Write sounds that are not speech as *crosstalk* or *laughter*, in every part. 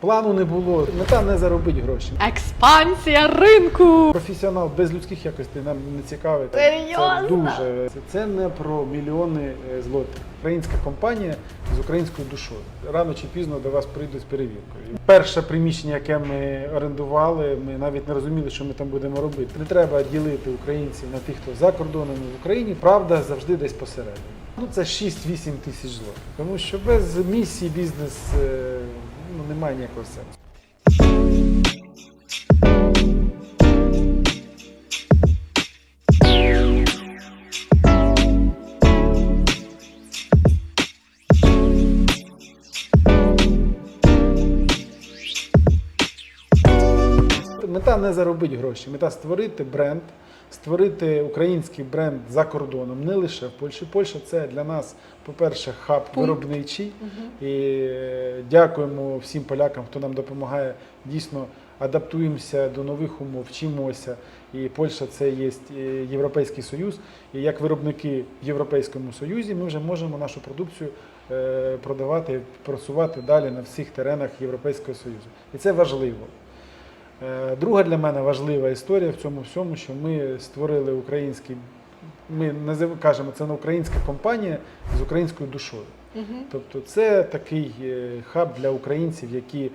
Плану не було. Мета не заробити гроші. Експансія ринку. Професіонал без людських якостей нам не цікавий. Це дуже це, це не про мільйони е, злотих. Українська компанія з українською душою. Рано чи пізно до вас прийдуть з перевіркою. Перше приміщення, яке ми орендували, ми навіть не розуміли, що ми там будемо робити. Не треба ділити українців на тих, хто за кордоном і в Україні. Правда завжди десь посередині. Ну це 6-8 тисяч злотих. Тому що без місії бізнес е, ну, немає ніякого сенсу. Мета не заробити гроші, мета створити бренд, створити український бренд за кордоном, не лише в Польщі. Польща це для нас, по-перше, хаб виробничий. І е, дякуємо всім полякам, хто нам допомагає. Дійсно адаптуємося до нових умов, вчимося. І Польща це є е, Європейський Союз. І як виробники в Європейському Союзі ми вже можемо нашу продукцію е, продавати, просувати далі на всіх теренах Європейського Союзу. І це важливо. Е, Друга для мене важлива історія в цьому всьому, що ми створили український, ми назив, кажемо, це не українська компанія з українською душою. Тобто це такий е, хаб для українців, які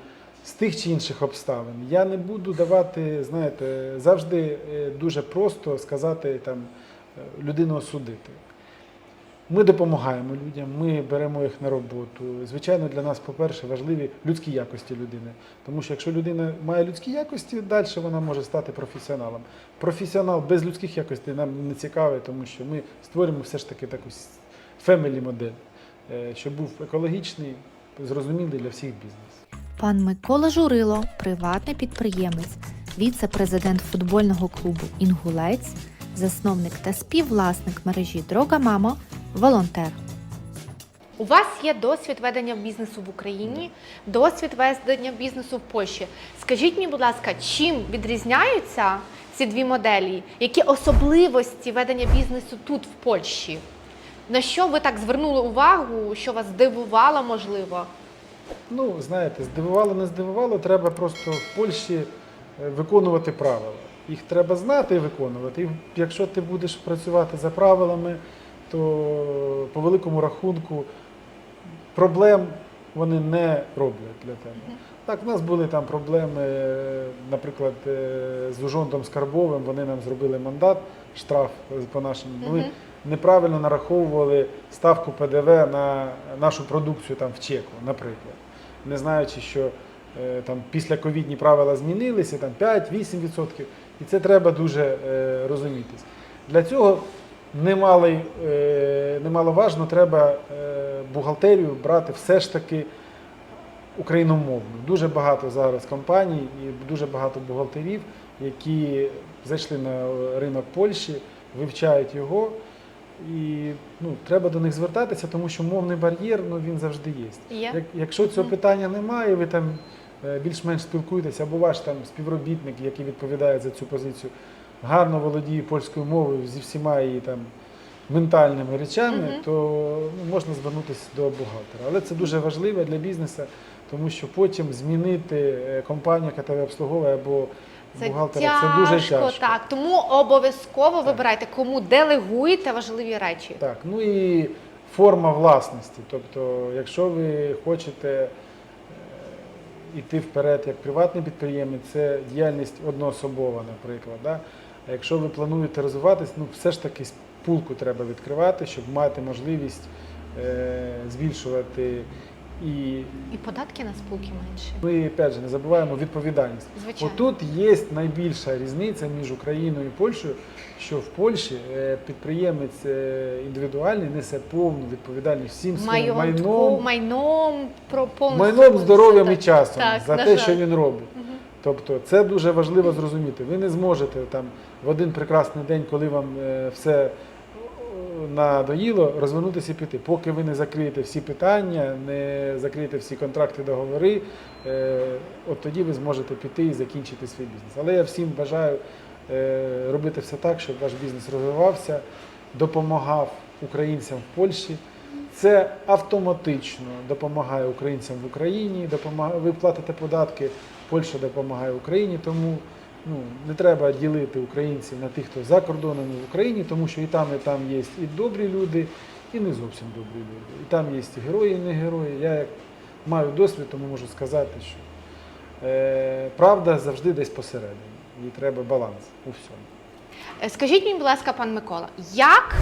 з тих чи інших обставин. Я не буду давати, знаєте, завжди е, дуже просто сказати там людину осудити. Ми допомагаємо людям, ми беремо їх на роботу. Звичайно, для нас, по-перше, важливі людські якості людини. Тому що якщо людина має людські якості, далі вона може стати професіоналом. Професіонал без людських якостей нам не цікавий, тому що ми створюємо все ж таки таку фемелі модель, е, щоб був екологічний, зрозумілий для всіх бізнес. Пан Микола Журило, приватний підприємець, віце-президент футбольного клубу Інгулець, засновник та співвласник мережі Дрога Мамо, волонтер. У вас є досвід ведення бізнесу в Україні, досвід ведення бізнесу в Польщі. Скажіть мені, будь ласка, чим відрізняються ці дві моделі? Які особливості ведення бізнесу тут, в Польщі? На що ви так звернули увагу, що вас здивувало, можливо? Ну, знаєте, здивувало, не здивувало, треба просто в Польщі е, виконувати правила. Їх треба знати і виконувати. І якщо ти будеш працювати за правилами, то по великому рахунку проблем вони не роблять для тебе. Так, у нас були там проблеми, наприклад, е, з Ужонтом Скарбовим, вони нам зробили мандат, штраф е, по нашому. Ми неправильно нараховували ставку ПДВ на нашу продукцію там в чеку, наприклад. Не знаючи, що е, там після ковідні правила змінилися, там 5-8%. І це треба дуже е, розумітись. Для цього немало, е, немаловажно треба е, бухгалтерію брати все ж таки україномовну. Дуже багато зараз компаній і дуже багато бухгалтерів, які зайшли на ринок Польщі, вивчають його. І ну, треба до них звертатися, тому що мовний бар'єр ну, він завжди є. Є. Як, якщо цього питання немає, ви там більш-менш спілкуєтеся, або ваш там співробітник, який відповідає за цю позицію, гарно володіє польською мовою зі всіма її там ментальними речами, Мгм. то ну, можна звернутися до бухгалтера. Але це дуже важливо для бізнесу, тому що потім змінити е, компанію, яка тебе обслуговує, або Це бухгалтера, тяжко, це дуже тяжко. так. Тому обов'язково вибирайте, кому делегуєте важливі речі. Так, ну і форма власності. Тобто, якщо ви хочете е, йти вперед як приватний підприємець, це діяльність одноособова, наприклад. Да? А якщо ви плануєте розвиватись, ну все ж таки спулку треба відкривати, щоб мати можливість е, збільшувати і, І податки на спілки менше. і опять же, не забуваємо відповідальність. Звичайно. Отут є найбільша різниця між Україною і Польщею, що в Польщі е, підприємець е, індивідуальний несе повну відповідальність всім своїм майном, майном, про повністю майном, здоров'ям і часом Так, за те, жаль. що він робить. Тобто це дуже важливо зрозуміти. Ви не зможете там в один прекрасний день, коли вам е, все надоїло, розвернутися і піти. Поки ви не закриєте всі питання, не закриєте всі контракти, договори, е, от тоді ви зможете піти і закінчити свій бізнес. Але я всім бажаю е, робити все так, щоб ваш бізнес розвивався, допомагав українцям в Польщі. Це автоматично допомагає українцям в Україні, ви платите податки, Польща допомагає Україні, тому ну, не треба ділити українців на тих, хто за кордоном в Україні, тому що і там, і там є і добрі люди, і не зовсім добрі люди. І там є і герої, і не герої. Я як маю досвід, тому можу сказати, що е, правда завжди десь посередині. І треба баланс у всьому. Е, Скажіть мені, будь ласка, пан Микола, як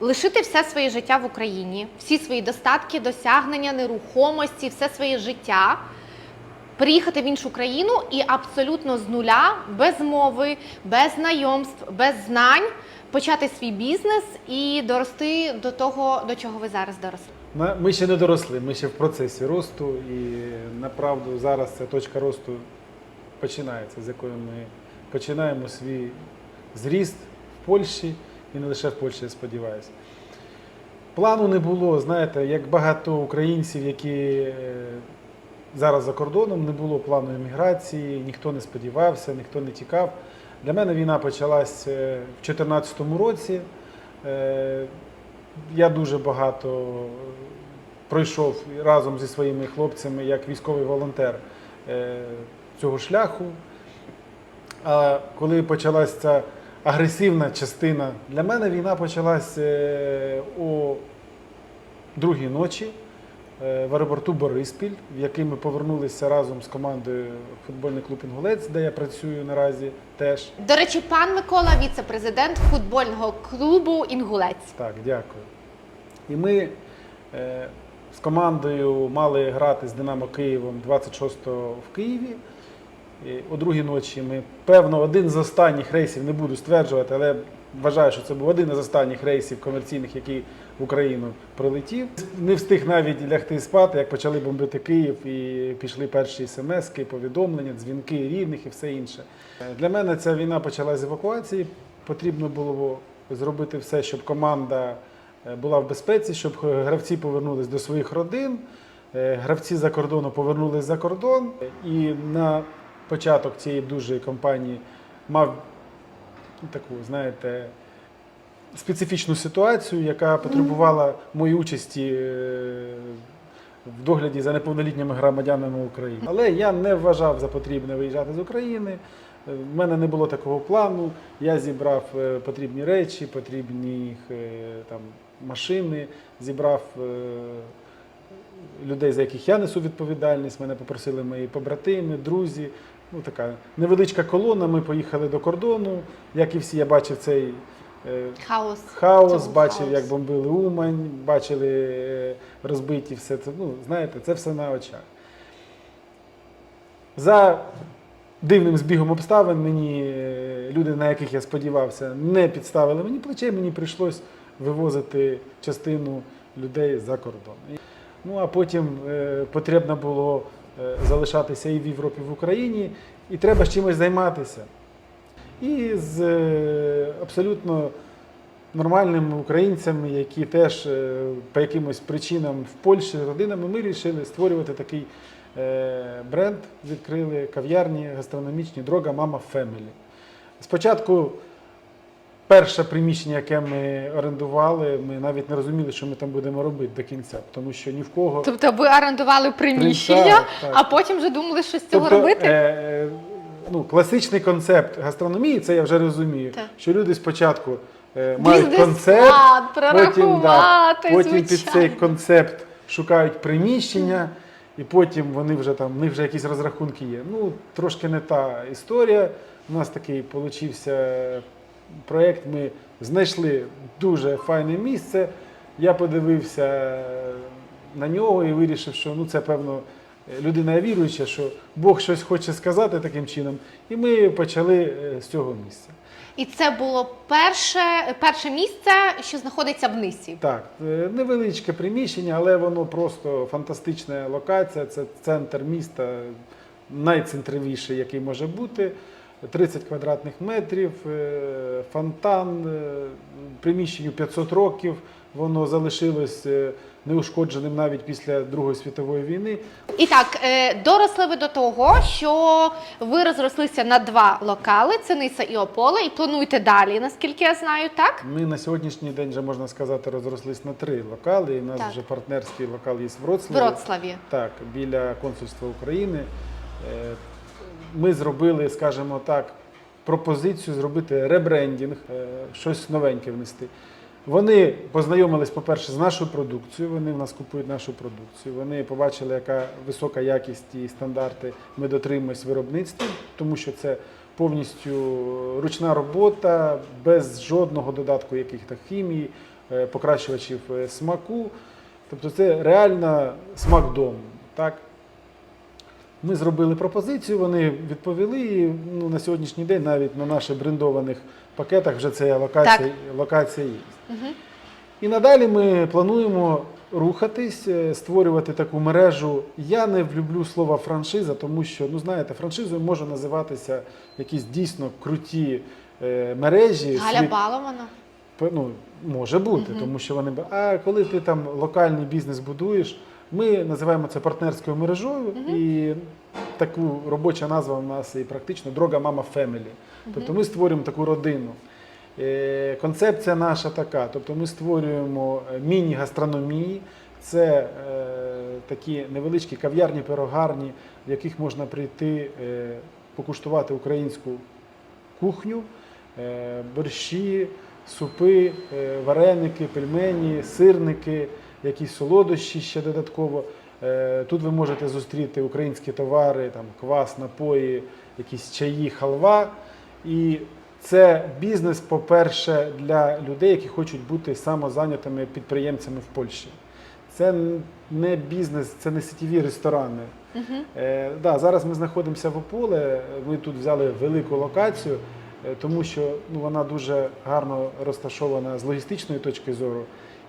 лишити все своє життя в Україні, всі свої достатки, досягнення, нерухомості, все своє життя, приїхати в іншу країну і абсолютно з нуля, без мови, без знайомств, без знань почати свій бізнес і дорости до того, до чого ви зараз доросли? Ми ще не доросли, ми ще в процесі росту, і направду зараз ця точка росту починається, з якої ми починаємо свій зріст в Польщі і не лише в Польщі, я сподіваюся. Плану не було, знаєте, як багато українців, які е, зараз за кордоном, не було плану еміграції, ніхто не сподівався, ніхто не тікав. Для мене війна почалась е, в 2014 році. Е, Я дуже багато пройшов разом зі своїми хлопцями як військовий волонтер е, цього шляху. А коли почалася ця агресивна частина, для мене війна почалась о другій ночі в аеропорту Бориспіль, в який ми повернулися разом з командою футбольний клуб Інгулець, де я працюю наразі теж. До речі, пан Микола, віце-президент футбольного клубу Інгулець. Так, дякую. І ми е, з командою мали грати з Динамо Києвом 26-го в Києві. І о другій ночі ми, певно, один з останніх рейсів, не буду стверджувати, але вважаю, що це був один із останніх рейсів комерційних, який в Україну прилетів. Не встиг навіть лягти спати, як почали бомбити Київ, і пішли перші смски, повідомлення, дзвінки рідних і все інше. Для мене ця війна почалася з евакуації. Потрібно було зробити все, щоб команда е, була в безпеці, щоб гравці повернулись до своїх родин. Е, Гравці за кордону повернулись за кордон. І на початок цієї дуже кампанії мав таку, знаєте, специфічну ситуацію, яка потребувала моєї участі е, в догляді за неповнолітніми громадянами України. Але я не вважав за потрібне виїжджати з України. Е, В мене не було такого плану. Я зібрав е, потрібні речі, потрібні е, там, машини, зібрав е, людей, за яких я несу відповідальність. Мене попросили мої побратими, друзі. Ну, така невеличка колона. Ми поїхали до кордону. Як і всі, я бачив цей е, Хаос. хаос, бачив, хаос. як бомбили Умань, бачили е, розбиті все це. Ну, знаєте, це все на очах. За дивним збігом обставин мені е, люди, на яких я сподівався, не підставили мені плече, мені прийшлось вивозити частину людей за кордон. Ну а потім е, потрібно було е, залишатися і в Європі, і в Україні, і треба з чимось займатися. І з е, абсолютно нормальними українцями, які теж е, по якимось причинам в Польщі з родинами, ми вирішили створювати такий е, бренд, відкрили кав'ярні гастрономічні Дрога Мама Фемілі. Спочатку перше приміщення, яке ми орендували, ми навіть не розуміли, що ми там будемо робити до кінця, тому що ні в кого. Тобто ви орендували приміщення, так. а потім вже думали, що з цього Тобто, робити? Е, ну, класичний концепт гастрономії, це я вже розумію, Так. що люди спочатку е, мають концепт, потім, да, потім під цей концепт шукають приміщення, і потім вони вже там, в них вже якісь розрахунки є. Ну, трошки не та історія. У нас такий получився проєкт. Ми знайшли дуже файне місце. Я подивився на нього і вирішив, що ну, це певно людина віруюча, що Бог щось хоче сказати таким чином. І ми почали е, з цього місця. І це було перше, перше місце, що знаходиться в Нисі. Так, е, невеличке приміщення, але воно просто фантастична локація. Це центр міста, найцентровіший, який може бути. 30 квадратних метрів, е, фонтан, е, приміщенню 500 років. Воно залишилось е, неушкодженим навіть після Другої світової війни. І так, е, доросли ви до того, що ви розрослися на два локали: це Ниса і Ополе, і плануєте далі, наскільки я знаю, так? Ми на сьогоднішній день вже можна сказати розрослись на три локали. І у нас Так. вже партнерський локал є в В Вроцлаві. Вроцлаві. Так, біля консульства України. Е, Ми зробили, скажімо так, пропозицію зробити ребрендінг, щось новеньке внести. Вони познайомились, по-перше, з нашою продукцією. Вони в нас купують нашу продукцію. Вони побачили, яка висока якість і стандарти ми дотримуємось в виробництві, тому що це повністю ручна робота, без жодного додатку яких-то хімії, е, покращувачів е, смаку. Тобто це реально смак дому. Так? Ми зробили пропозицію, вони відповіли. І ну, на сьогоднішній день навіть на наших брендованих пакетах вже ця локація, локація є. Угу. І надалі ми плануємо рухатись, е, створювати таку мережу. Я не люблю слово франшиза, тому що, ну знаєте, франшизою може називатися якісь дійсно круті е, мережі. Галя світ- Балована. Ну, може бути, Мгм. тому що вони. А коли ти там локальний бізнес будуєш, ми називаємо це партнерською мережою, Мгм. і таку робоча назва у нас і практично Дрога Мама Фемілі. Тобто ми створюємо таку родину. Е, Концепція наша така. Тобто ми створюємо е, міні-гастрономії. Це е, такі невеличкі кав'ярні, пирогарні, в яких можна прийти е, покуштувати українську кухню, е, борщі, супи, е, вареники, пельмені, сирники, якісь солодощі ще додатково. Е, Тут ви можете зустріти українські товари, там квас, напої, якісь чаї, халва. І це бізнес, по-перше, для людей, які хочуть бути самозайнятими підприємцями в Польщі. Це не бізнес, це не сітєві ресторани. Е, да, зараз ми знаходимося в Ополе. Ми тут взяли велику локацію, е, тому що ну, вона дуже гарно розташована з логістичної точки зору.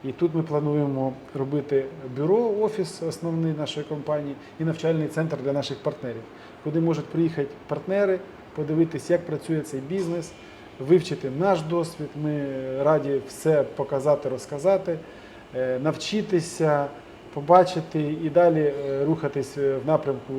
І тут ми плануємо робити бюро, офіс основний нашої компанії і навчальний центр для наших партнерів, куди можуть приїхати партнери, подивитись, як працює цей бізнес, вивчити наш досвід. Ми раді все показати, розказати, е, навчитися, побачити і далі е, рухатись е, в напрямку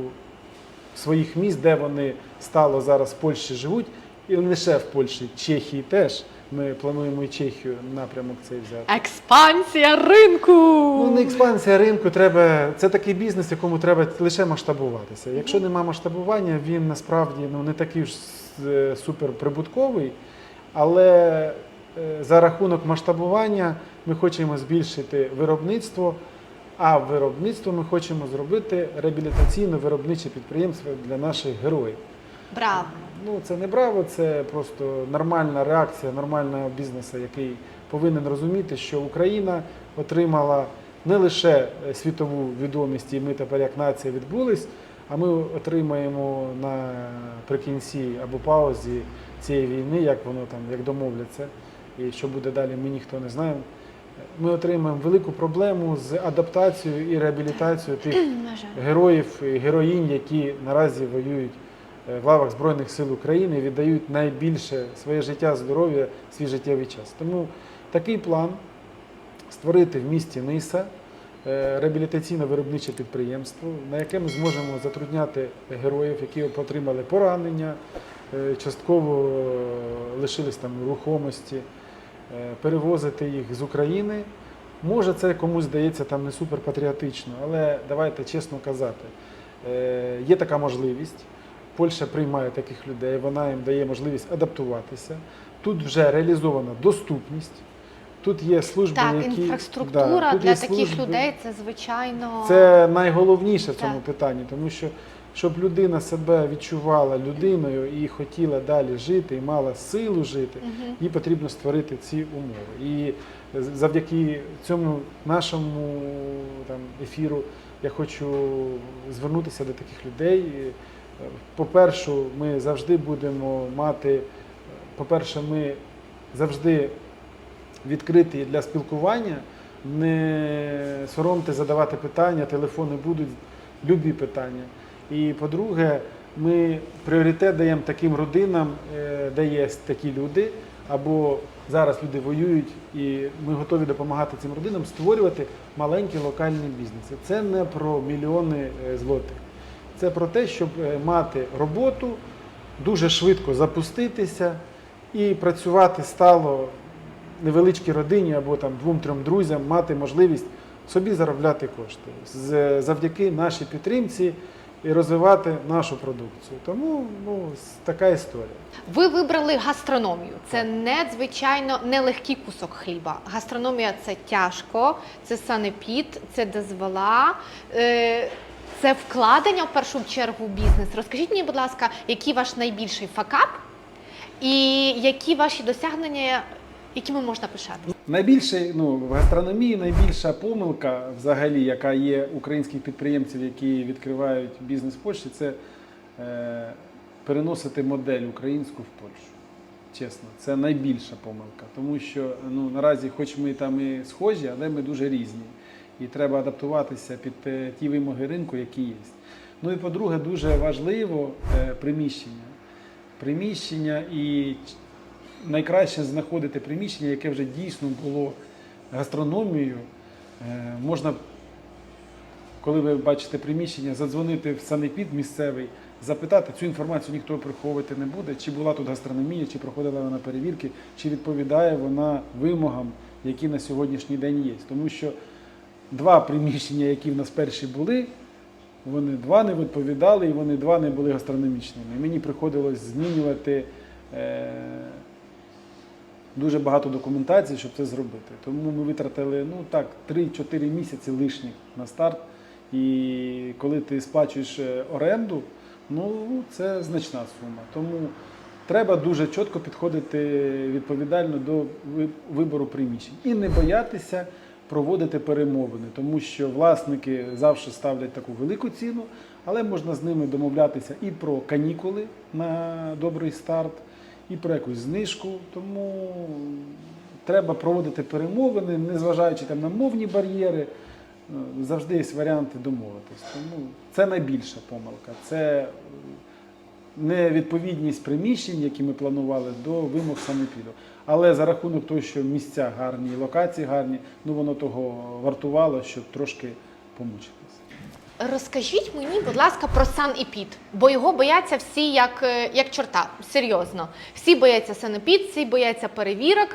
своїх міст, де вони стало зараз в Польщі живуть, і не лише в Польщі, Чехії теж. Ми плануємо і Чехію напрямок цей взяти. Експансія ринку. Ну, не експансія ринку, треба. Це такий бізнес, якому треба лише масштабуватися. Якщо нема масштабування, він насправді ну, не такий ж е, суперприбутковий, але е, за рахунок масштабування ми хочемо збільшити виробництво, а виробництво ми хочемо зробити реабілітаційно-виробниче підприємство для наших героїв. Браво. Ну, це не браво, це просто нормальна реакція нормального бізнесу, який повинен розуміти, що Україна отримала не лише е, світову відомість, і ми тепер як нація відбулись, а ми отримаємо наприкінці або паузі цієї війни, як воно там, як домовляться, і що буде далі, ми ніхто не знаємо. Ми отримаємо велику проблему з адаптацією і реабілітацією тих *clears throat* героїв і героїнь, які наразі воюють в лавах Збройних сил України, віддають найбільше своє життя, здоров'я, свій життєвий час. Тому такий план створити в місті Ниса е, реабілітаційно-виробниче підприємство, на яке ми зможемо затрудняти героїв, які отримали поранення, е, частково е, лишились там рухомості, е, перевозити їх з України. Може, це комусь здається там не суперпатріотично, але давайте чесно казати, е, є така можливість. Польща приймає таких людей, вона їм дає можливість адаптуватися. Тут вже реалізована доступність, тут є служби, Так, які інфраструктура Да, тут для таких служби. людей це звичайно. Це найголовніше в цьому Так. питанні, тому що щоб людина себе відчувала людиною і хотіла далі жити, і мала силу жити, Мгм. їй потрібно створити ці умови. І завдяки цьому нашому там, ефіру я хочу звернутися до таких людей. По-перше, ми завжди будемо мати, по-перше, ми завжди відкриті для спілкування. Не соромте задавати питання, телефони будуть, любі питання. І по-друге, ми пріоритет даємо таким родинам, е, де є такі люди, або зараз люди воюють, і ми готові допомагати цим родинам створювати маленькі локальні бізнеси. Це не про мільйони е, злотих. Це про те, щоб е, мати роботу, дуже швидко запуститися і працювати стало невеличкій родині або там двом-трьом друзям, мати можливість собі заробляти кошти завдяки нашій підтримці і розвивати нашу продукцію. Тому ну, така історія. Ви вибрали гастрономію. Це надзвичайно нелегкий кусок хліба. Гастрономія це тяжко, це санепід, це дозвола. Це вкладення в першу чергу в бізнес. Розкажіть мені, будь ласка, який ваш найбільший факап і які ваші досягнення, якими можна пишати? Найбільше ну, в гастрономії найбільша помилка, взагалі, яка є українських підприємців, які відкривають бізнес в Польщі, це е, переносити модель українську в Польщу. Чесно, це найбільша помилка, тому що ну, наразі, хоч ми там і схожі, але ми дуже різні. І треба адаптуватися під е, ті вимоги ринку, які є. Ну і по-друге, дуже важливо е, приміщення. Приміщення і найкраще знаходити приміщення, яке вже дійсно було гастрономією. Е, Можна, коли ви бачите приміщення, задзвонити в санепід місцевий, запитати, цю інформацію ніхто приховувати не буде, чи була тут гастрономія, чи проходила вона перевірки, чи відповідає вона вимогам, які на сьогоднішній день є. Тому що два приміщення, які в нас перші були, вони два не відповідали і вони два не були гастрономічними. І мені приходилось змінювати е, дуже багато документації, щоб це зробити. Тому ми витратили ну так 3-4 місяці лишніх на старт. І коли ти сплачуєш е, оренду, ну це значна сума. Тому треба дуже чітко підходити відповідально до вибору приміщень і не боятися проводити перемовини, тому що власники завжди ставлять таку велику ціну, але можна з ними домовлятися і про канікули на добрий старт, і про якусь знижку. Тому треба проводити перемовини, незважаючи там на мовні бар'єри. е, Завжди є варіанти домовитись. Тому це найбільша помилка. Це невідповідність приміщень, які ми планували, до вимог санепіду. Але за рахунок того, що місця гарні, локації гарні, ну воно того вартувало, щоб трошки помучитись. Розкажіть мені, будь ласка, про санепід, бо його бояться всі як, е, як чорта. Серйозно. Всі бояться санепід, всі бояться перевірок.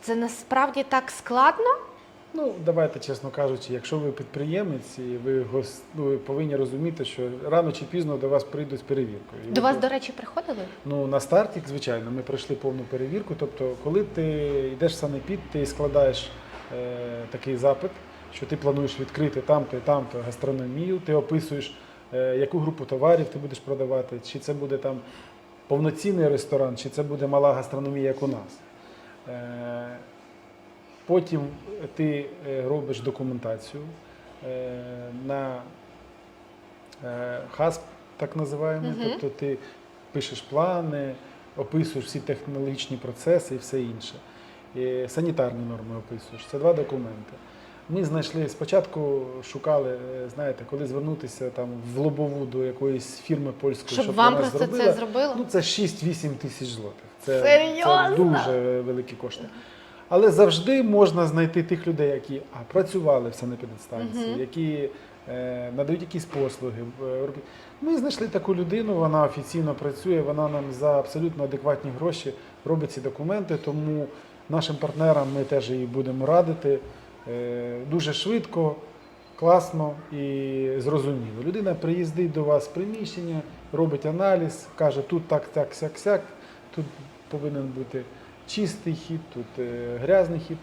Це насправді так складно? Ну, давайте чесно кажучи, якщо ви підприємець і ви, гос... ну, ви повинні розуміти, що рано чи пізно до вас прийдуть з перевіркою. І До ви вас, до речі, приходили? Ну, на старті, звичайно, ми пройшли повну перевірку. Тобто, коли ти йдеш в санепід, ти складаєш е, такий запит, що ти плануєш відкрити там-то і там-то гастрономію, ти описуєш, е, яку групу товарів ти будеш продавати, чи це буде там повноцінний ресторан, чи це буде мала гастрономія, як у нас. Е, Потім ти е, робиш документацію е, на е, ХАСП, так називаємо. Мгм. Тобто ти пишеш плани, описуєш всі технологічні процеси і все інше. І санітарні норми описуєш. Це два документи. Ми знайшли спочатку, шукали, знаєте, коли звернутися там в лобову до якоїсь фірми польської, Щоб вам вона просто зробила. це зробило? Ну, це 6-8 тисяч злотих. Це, це дуже великі кошти. Але завжди можна знайти тих людей, які а, працювали в санепідстанції, Мгм. які е, надають якісь послуги. е, робі- Ми знайшли таку людину, вона офіційно працює, вона нам за абсолютно адекватні гроші робить ці документи, тому нашим партнерам ми теж її будемо радити е, дуже швидко, класно і зрозуміло. Людина приїздить до вас в приміщення, робить аналіз, каже, тут так, так, сяк, сяк, тут повинен бути чистий хід, тут е, грязний хід.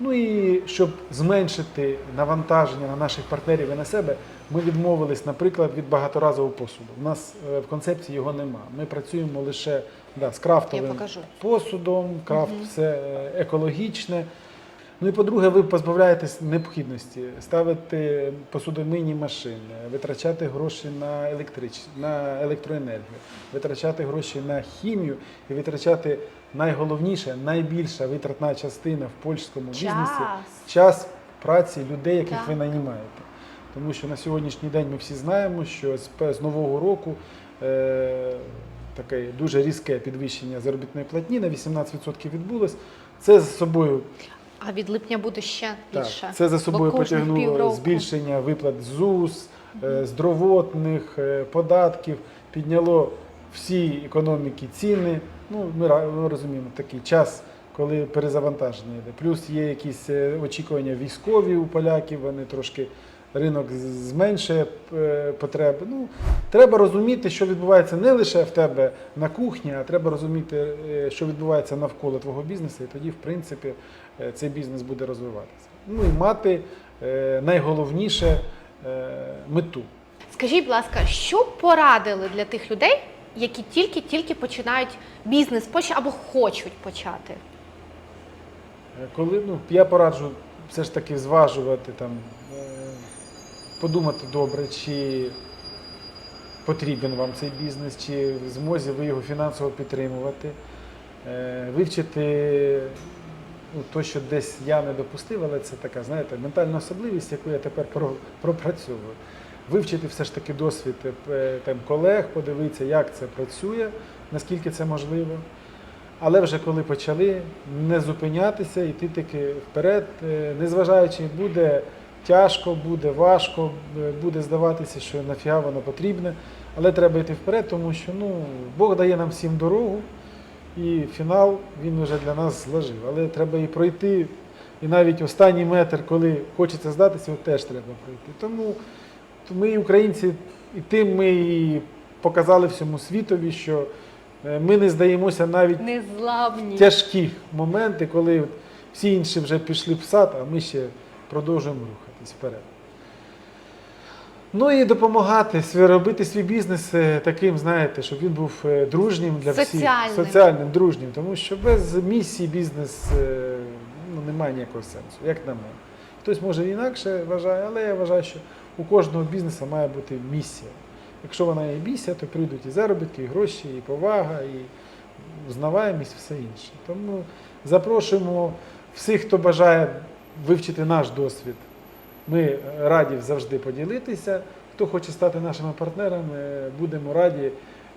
Ну і щоб зменшити навантаження на наших партнерів і на себе, ми відмовились, наприклад, від багаторазового посуду. У нас е, в концепції його нема. Ми працюємо лише да, з крафтовим посудом, крафт угу. все е, екологічне. Ну і по-друге, ви позбавляєтесь необхідності ставити посудомийні машини, витрачати гроші на, електрич... на електроенергію, витрачати гроші на хімію і витрачати найголовніше, найбільша витратна частина в польському бізнесі Час. час праці людей, яких Так. ви наймаєте. Тому що на сьогоднішній день ми всі знаємо, що з, з нового року е, таке дуже різке підвищення заробітної платні на 18% відбулось. Це за собою А від липня буде ще так, більше. це за Бо собою кожних потягнуло півроку. збільшення виплат ЗУС, е, здровотних, е, податків, підняло всі економіки ціни. Ну, ми, ра- ми розуміємо такий час, коли перезавантаження йде. Плюс є якісь е, очікування військові у поляків, вони трошки ринок зменшує е, потреби. Ну, треба розуміти, що відбувається не лише в тебе на кухні, а треба розуміти, е, що відбувається навколо твого бізнесу, і тоді, в принципі, е, цей бізнес буде розвиватися. Ну і мати найголовніше мету. Скажіть, будь ласка, що порадили для тих людей, які тільки-тільки починають бізнес або хочуть почати? Коли ну, я пораджу все ж таки зважувати там, подумати добре, чи потрібен вам цей бізнес, чи в змозі ви його фінансово підтримувати, е, вивчити ну, то, що десь я не допустив, але це така, знаєте, ментальна особливість, яку я тепер пропрацьовую. Вивчити все ж таки досвід е, там, колег, подивитися, як це працює, наскільки це можливо. Але вже коли почали не зупинятися, йти таки вперед, е, незважаючи, буде тяжко, буде важко, е, буде здаватися, що нафіга воно потрібне, але треба йти вперед, тому що ну, Бог дає нам всім дорогу, і фінал він вже для нас зложив. Але треба і пройти. І навіть останній метр, коли хочеться здатися, його теж треба пройти. Тому ми, українці, і тим ми і показали всьому світові, що е, ми не здаємося навіть Незламні. тяжкі моменти, коли всі інші вже пішли в сад, а ми ще продовжуємо рухатись вперед. Ну і допомагати робити свій бізнес е, таким, знаєте, щоб він був е, дружнім для Соціальним. всіх, соціальним, дружнім, тому що без місії бізнес е, ну, немає ніякого сенсу, як на мене. Хтось може інакше вважає, але я вважаю, що у кожного бізнесу має бути місія. Якщо вона є місія, то прийдуть і заробітки, і гроші, і повага, і узнаваємість, все інше. Тому запрошуємо всіх, хто бажає вивчити наш досвід. Ми раді завжди поділитися. Хто хоче стати нашими партнерами, будемо раді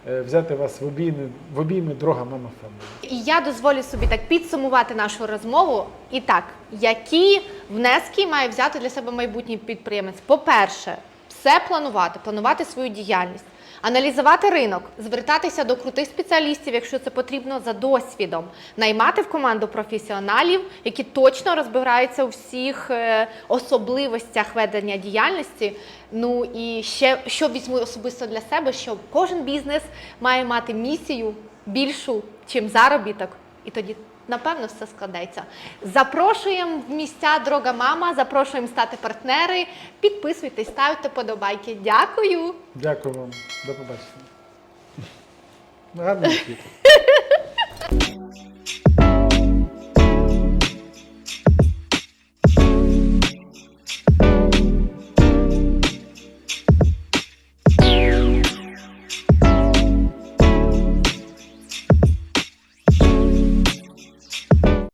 е, взяти вас в обійми, в обійми дорога мама Фемілі. І я дозволю собі так підсумувати нашу розмову. І так, які внески має взяти для себе майбутній підприємець? По-перше, все планувати, планувати свою діяльність, аналізувати ринок, звертатися до крутих спеціалістів, якщо це потрібно, за досвідом, наймати в команду професіоналів, які точно розбираються у всіх е, особливостях ведення діяльності. Ну і ще що візьму особисто для себе, що кожен бізнес має мати місію більшу, чим заробіток, і тоді. Напевно, все складеться. Запрошуємо в місця дорога Мама, запрошуємо стати партнери. Підписуйтесь, ставте подобайки. Дякую. Дякую вам. До побачення. Гарний світ. *laughs*